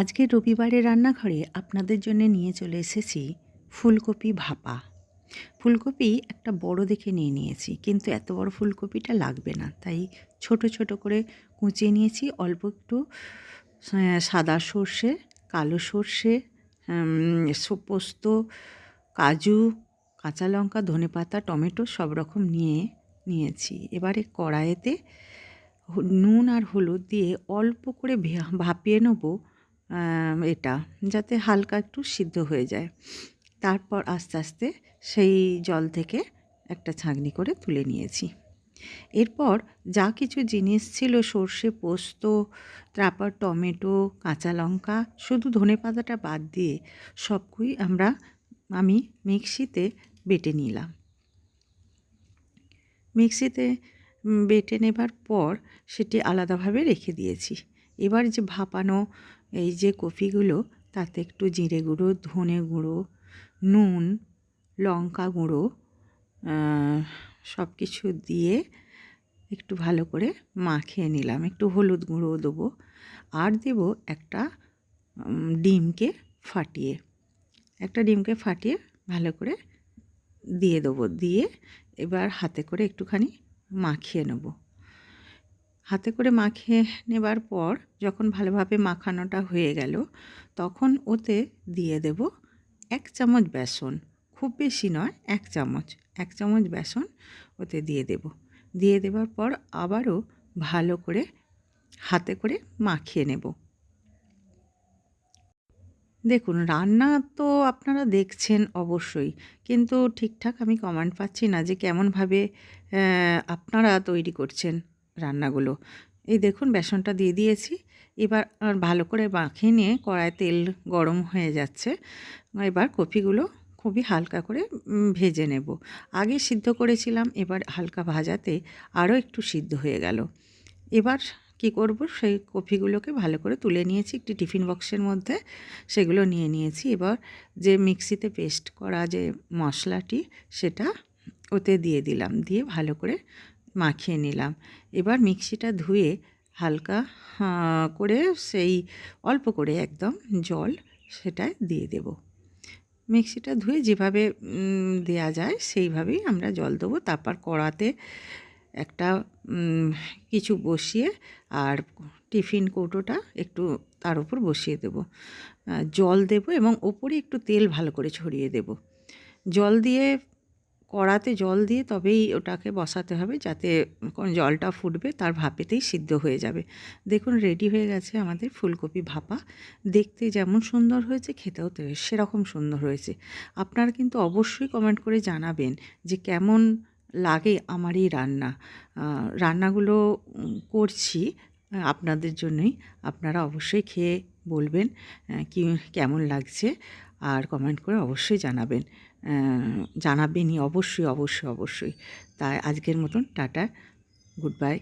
আজকে রবিবারের রান্নাঘরে আপনাদের জন্য নিয়ে চলে এসেছি ফুলকপি ভাপা। ফুলকপি একটা বড় দেখে নিয়ে নিয়েছি, কিন্তু এত বড় ফুলকপিটা লাগবে না। তাই ছোট ছোট করে কুচিয়ে নিয়েছি, অল্প একটু সাদা সর্ষে, কালো সর্ষে পোস্ত কাজু, কাঁচা লঙ্কা ধনেপাতা টমেটো সব রকম নিয়ে নিয়েছি। এবারে কড়াইতে নুন আর হলুদ দিয়ে অল্প করে ভাপিয়ে নেব এটা, যাতে হালকা একটু সিদ্ধ হয়ে যায়। তারপর আস্তে আস্তে সেই জল থেকে একটা ছাঁকনি করে তুলে নিয়েছি। এরপর যা কিছু জিনিস ছিল, সর্ষে পোস্ত, তারপর টমেটো, কাঁচা লঙ্কা, শুধু ধনে পাতাটা বাদ দিয়ে সবকুই আমরা, আমি মিক্সিতে বেটে নিলাম। মিক্সিতে বেটে নেবার পর সেটি আলাদাভাবে রেখে দিয়েছি। এবার যে ভাপানো এই যে কফিগুলো, তাতে একটু জিরে গুঁড়ো, ধনে গুঁড়ো, নুন, লঙ্কা গুঁড়ো সব কিছু দিয়ে একটু ভালো করে মাখিয়ে নিলাম। একটু হলুদ গুঁড়ো দেবো আর দেব একটা ডিমকে ফাটিয়ে। একটা ডিমকে ফাটিয়ে ভালো করে দিয়ে দেবো। দিয়ে এবার হাতে করে একটুখানি মাখিয়ে নেব। হাতে করে মাখিয়ে নেবার পর যখন ভালোভাবে মাখানোটা হয়ে গেল, তখন ওতে দিয়ে দেব এক চামচ বেসন। খুব বেশি নয়, এক চামচ। এক চামচ বেসন ওতে দিয়ে দেব। দিয়ে দেওয়ার পর আবারও ভালো করে হাতে করে মাখিয়ে নেব। দেখুন, রান্না তো আপনারা দেখছেন অবশ্যই, কিন্তু ঠিকঠাক আমি কমান্ড পাচ্ছি না যে কেমনভাবে আপনারা তৈরি করছেন। রান্নাগুলো। এই দেখুন, বেসনটা দিয়ে দিয়েছি। এবার ভালো করে মাখিয়ে নিয়ে কড়ায় তেল গরম হয়ে যাচ্ছে। এবার কপিগুলো খুবই হালকা করে ভেজে নেব। আগে সিদ্ধ করেছিলাম, এবার হালকা ভাজাতে আরও একটু সিদ্ধ হয়ে গেল। এবার কি করব, সেই কফিগুলোকে ভালো করে তুলে নিয়েছি একটি টিফিন বক্সের মধ্যে। সেগুলো নিয়ে নিয়েছি। এবার যে মিক্সিতে পেস্ট করা যে মশলাটি, সেটা ওতে দিয়ে দিলাম। দিয়ে ভালো করে মাখিয়ে নিলাম। এবার মিক্সিটা ধুয়ে হালকা করে সেই অল্প করে একদম জল সেটায় দিয়ে দেব। মিক্সিটা ধুয়ে যেভাবে দেয়া যায় সেইভাবেই আমরা জল দেবো। তারপর কড়াতে একটা কিছু বসিয়ে আর টিফিন কৌটোটা একটু তার উপর বসিয়ে দেব। জল দেব এবং ওপরে একটু তেল ভালো করে ছড়িয়ে দেব। জল দিয়ে কড়াতে জল দিয়ে তবেই ওটাকে বসাতে হবে যাতে কোন জলটা ফুটবে তার ভাপেতেই সিদ্ধ হয়ে যাবে। দেখুন রেডি হয়ে গেছে আমাদের ফুলকপি ভাপা। দেখতে যেমন সুন্দর হয়েছে, খেতেও তো সেরকম সুন্দর হয়েছে। আপনারা কিন্তু অবশ্যই কমেন্ট করে জানাবেন যে কেমন লাগে আমার এই রান্না। রান্নাগুলো করছি আপনাদের জন্যই। আপনারা অবশ্যই খেয়ে বলবেন কি, কেমন লাগছে। আর কমেন্ট করে অবশ্যই জানাবেন। জানাবেনই অবশ্যই অবশ্যই অবশ্যই। তাই আজকের মতন টাটা গুড বাই।